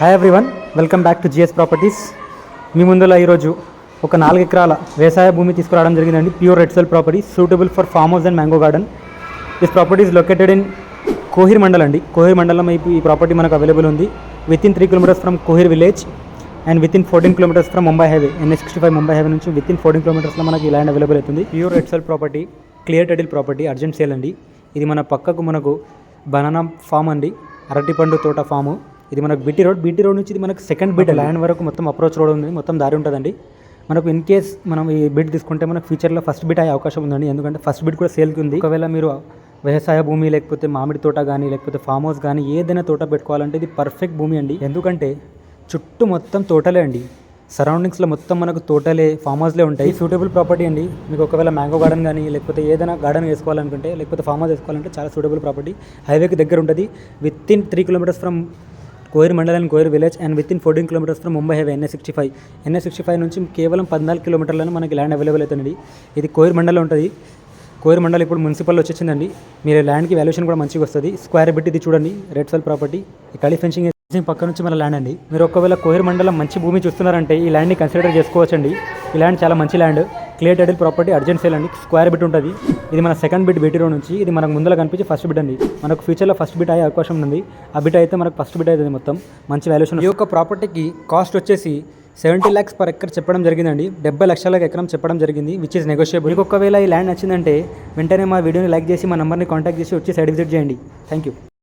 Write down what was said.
Hi everyone welcome back to GS properties మీ ముందులో ఈరోజు ఒక నాలుగు ఎకరాల వ్యవసాయ భూమి తీసుకురావడం జరిగిందండి. Pure red soil property suitable for farm house and mango garden this property is located in Kohir mandal అండి. కోహిర్ మండలం ఈ ఈ ప్రాపర్టీ మనకు అవైలబుల్ ఉంది. Within three kilometers from Kohir village and within fourteen kilometers from Mumbai highway NS sixty five Mumbai highway నుంచి within fourteen కిలోమీటర్స్లో మనకి ఈ ల్యాండ్ అవైలబుల్ అవుతుంది. Pure red soil property clear title property urgent sale అండి. ఇది మన పక్కకు మనకు బనానా ఫామ్ అండి. అరటిపండు తోట ఫాము ఇది మనకు బీటీ రోడ్ బీటీ రోడ్ నుంచి ఇది మనకు సెకండ్ బిడ్ ల్యాండ్ వరకు మొత్తం అప్రోచ్ రోడ్ ఉంది. మొత్తం దారి ఉంటుందండి. మనకు ఇన్ కేస్ మనం ఈ బిడ్ తీసుకుంటే మనకు ఫ్యూచర్లో ఫస్ట్ బిట్ అయ్యే అవకాశం ఉందండి. ఎందుకంటే ఫస్ట్ బిట్ కూడా సేల్కి ఉంది. ఒకవేళ మీరు వ్యవసాయ భూమి లేకపోతే మామిడి తోట కానీ లేకపోతే ఫామ్ హౌస్ కానీ ఏదైనా తోట పెట్టుకోవాలంటే ఇది పర్ఫెక్ట్ భూమి అండి. ఎందుకంటే చుట్టూ మొత్తం తోటలే అండి. సరౌండింగ్స్లో మొత్తం మనకు తోటలే ఫామ్ హౌస్లే ఉంటాయి. సూటబుల్ ప్రాపర్టీ అండి. మీకు ఒకవేళ మ్యాంగో గార్డెన్ కానీ లేకపోతే ఏదైనా గార్డెన్ వేసుకోవాలనుకుంటే లేకపోతే ఫామ్ హౌస్ వేసుకోవాలంటే చాలా సూటబుల్ ప్రాపర్టీ హైవేకి దగ్గర ఉంటుంది. Within three kilometers from Kohir mandal and Kohir village and within fourteen kilometers from Mumbai highway NA sixty five. NA sixty five నుంచి కేవలం పద్నాలుగు కిలోమీటర్లను మనకి ల్యాండ్ అవైలబుల్ అవుతుంది ఇది కోయిర్ మండలం ఉంటుంది. కోయిర్ మండలం ఇప్పుడు మున్సిపల్ వచ్చేసిందండి. మీరు ల్యాండ్కి వాల్యుయేషన్ కూడా మంచిగా వస్తుంది. స్క్వేర్ బిట్ ఇది చూడండి. రెడ్ సెల్ ప్రాపర్టీ ఈ కళీ ఫెన్సింగ్ పక్క నుంచి మన ల్యాండ్ అండి. మీరు ఒకవేళ కోయిర్ మండలం మంచి భూమి చూస్తున్నారంటే ఈ ల్యాండ్ని కన్సిడర్ చేసుకోవచ్చండి. ఈ ల్యాండ్ చాలా మంచి land. Clear title property urgent sale అండి స్క్వేర్ బిట్ ఉంటుంది. ఇది మన సెకండ్ బిట్ బీటీ నుంచి ఇది మనకు ముందర కనిపించి ఫస్ట్ బిట్ అండి. మనకు ఫ్యూచర్లో ఫస్ట్ బిట్ అయ్యే అవకాశం ఉంది. ఆ బిట్ అయితే మనకు ఫస్ట్ బిట్ అవుతుంది మొత్తం. మంచి వాల్యూషన్ ఈ యొక్క ప్రాపర్టీకి కాస్ట్ వచ్చేసి సెవెంటీ ల్యాక్స్ పర్ ఎకర్ చెప్పడం జరిగిందండి. డెబ్బై లక్షలకు ఎకరం చెప్పడం జరిగింది విచ్ ఇస్ నెగోషియబుల్ మీకు ఒకవేళ ఈ ల్యాండ్ నచ్చిందంటే వెంటనే మా వీడియోని లైక్ చేసి మా నెంబర్ని కాంటాక్ట్ చేసి వచ్చి సైడ్ విజిట్ చేయండి. Thank you